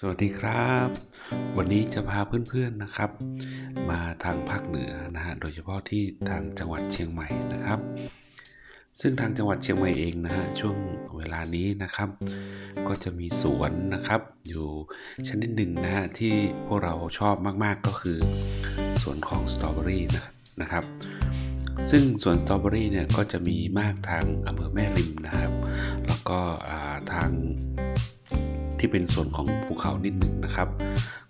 สวัสดีครับ วันนี้จะพาเพื่อนๆนะครับ มาทางภาคเหนือนะฮะโดยเฉพาะที่ทางจังหวัดเชียงใหม่นะครับ ซึ่งทางจังหวัดเชียงใหม่เองนะฮะช่วงเวลานี้นะครับ ก็จะมีสวนนะครับ อยู่ชนิดหนึ่งนะฮะที่พวกเราชอบมากๆก็คือสวนของสตรอเบอรี่นะครับ ซึ่งสวนสตรอเบอรี่เนี่ยก็จะมีมากทางอำเภอแม่ริมนะครับ แล้วก็ทาง ที่เป็นส่วนของภูเขานิดหนึ่งนะครับ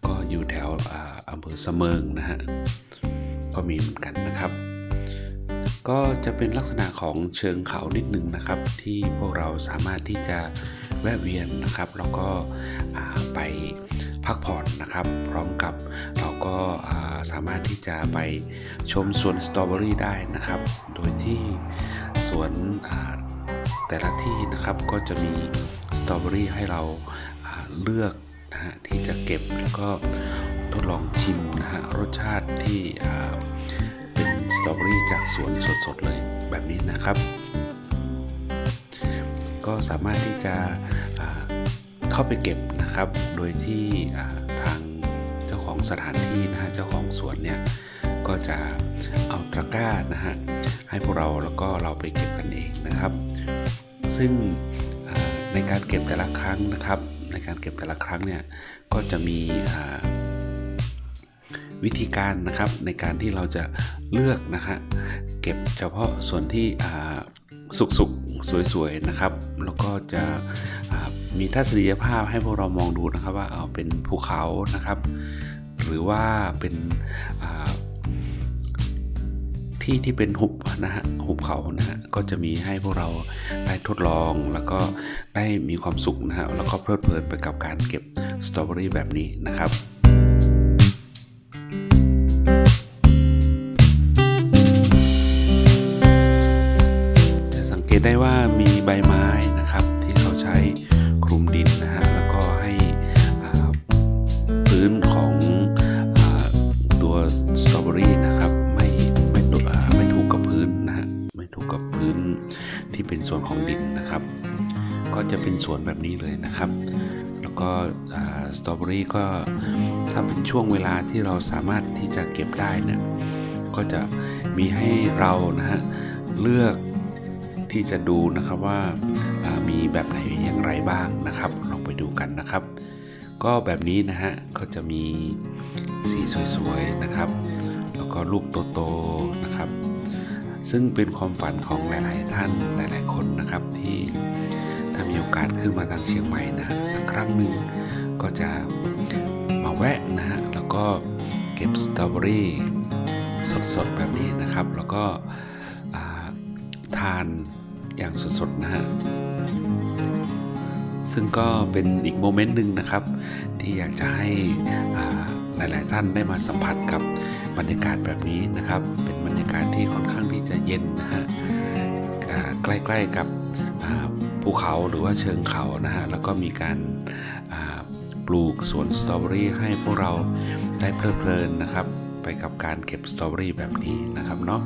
ก็อยู่แถวออำเภอเสมิงนะฮะก็มีเหมือนกันนะครับ ก็จะเป็นลักษณะของเชิงเขานิดหนึ่งนะครับ ที่พวกเราสามารถที่จะแวะเวียนนะครับ แล้วก็ไปพักผ่อนนะครับ พร้อมกับเราก็าสามารถที่จะไปชมสวนสตรอเบอรี่ได้นะครับ โดยที่สวนแต่ละที่นะครับก็จะมีสตรอเบอรี่ให้เรา เลือกนะฮะที่จะเก็บแล้วก็ทดลองชิมนะฮะรสชาติที่อ่าเป็นสตรอเบอรี่จากสวนสดๆเลยแบบนี้นะครับ ก็สามารถที่จะอ่าเข้าไปเก็บนะครับ โดยที่อ่าทางเจ้าของสถานที่นะฮะเจ้าของสวนเนี่ยก็จะเอาตะกร้านะฮะให้พวกเราแล้วก็เราไปเก็บกันเองนะครับ ซึ่งในการเก็บแต่ละครั้งนะครับ ในการเก็บแต่ละครั้งเนี่ยก็จะมีวิธีการนะครับในการที่เราจะเลือกนะฮะเก็บเฉพาะส่วนที่สุกๆสวยๆนะครับ แล้วก็จะมีทัศนียภาพให้พวกเรามองดูนะครับว่าเอาเป็นภูเขานะครับ หรือว่าเป็นา ที่ที่เป็นหุบนะฮะหุบเขานะฮะก็จะมีให้พวกเราได้ทดลองแล้วก็ได้มีความสุขนะฮะแล้วก็เพลิดเพลินไปกับการเก็บสตรอเบอรี่แบบนี้นะครับ นของดินนะครับ ก็จะเป็นสวนแบบนี้เลยนะครับ แล้วก็สตรอเบอรี่ก็ถ้าเป็นช่วงเวลาที่เราสามารถที่จะเก็บได้เนี่ยก็จะมีให้เรานะฮะเลือกที่จะดูนะครับว่าอ่ามีแบบไหนอย่างไรบ้างนะครับ ลองไปดูกันนะครับ ก็แบบนี้นะฮะก็จะมีสีสวยๆนะครับ แล้วก็ลูกโตๆนะครับ ซึ่งเป็นความฝันของหลาย ๆ ท่านหลาย ๆ คนนะครับที่ถ้ามีโอกาสขึ้นมาทางเชียงใหม่นะฮะสักครั้งหนึ่งก็จะมาแวะนะฮะแล้วก็เก็บสตรอเบอรี่สด ๆ แบบนี้นะครับ แล้วก็ทานอย่างสด ๆ นะฮะซึ่งก็เป็นอีกโมเมนต์หนึ่งนะครับ ที่อยากจะให้ หลาย ๆ ท่านได้มาสัมผัสกับบรรยากาศแบบนี้นะครับ เป็นบรรยากาศที่ค่อนข้างที่จะเย็นนะฮะใกล้ ๆ กับภูเขาหรือว่าเชิงเขานะฮะแล้วก็มีการปลูกสวนสตรอเบอรี่ให้พวกเราได้เพลิดเพลินนะครับ ไปกับการเก็บสตรอเบอรี่แบบนี้นะครับเนาะ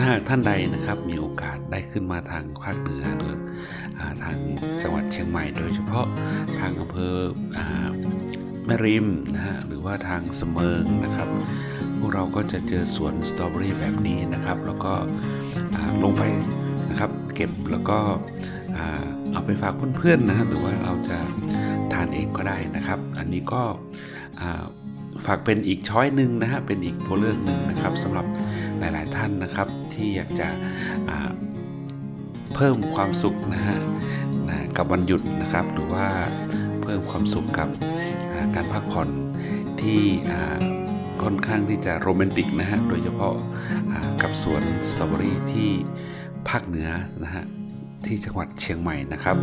ถ้าท่านใดนะครับมีโอกาสได้ขึ้นมาทางภาคเหนือหรือทางจังหวัดเชียงใหม่ โดยเฉพาะทางอำเภอแม่ริมนะฮะหรือว่าทางเสมิงนะครับพวกเราก็จะเจอสวนสตรอเบอรี่แบบนี้นะครับ แล้วก็ลงไปนะครับเก็บแล้วก็เอาไปฝากเพื่อนๆนะฮะหรือว่าเราจะทานเองก็ได้นะครับ อันนี้ก็ ฝากเป็นอีกช้อยหนึ่งนะฮะเป็นอีกตัวเลือกหนึ่งนะครับสำหรับหลาย ๆ ท่านนะครับที่อยากจะเพิ่มความสุขนะฮะนะกับวันหยุดนะครับ หรือว่าเพิ่มความสุขกับการพักผ่อนที่ค่อนข้างที่จะโรแมนติกนะฮะโดยเฉพาะกับสวนสตรอเบอรี่ที่ภาคเหนือนะฮะที่จังหวัดเชียงใหม่นะครับ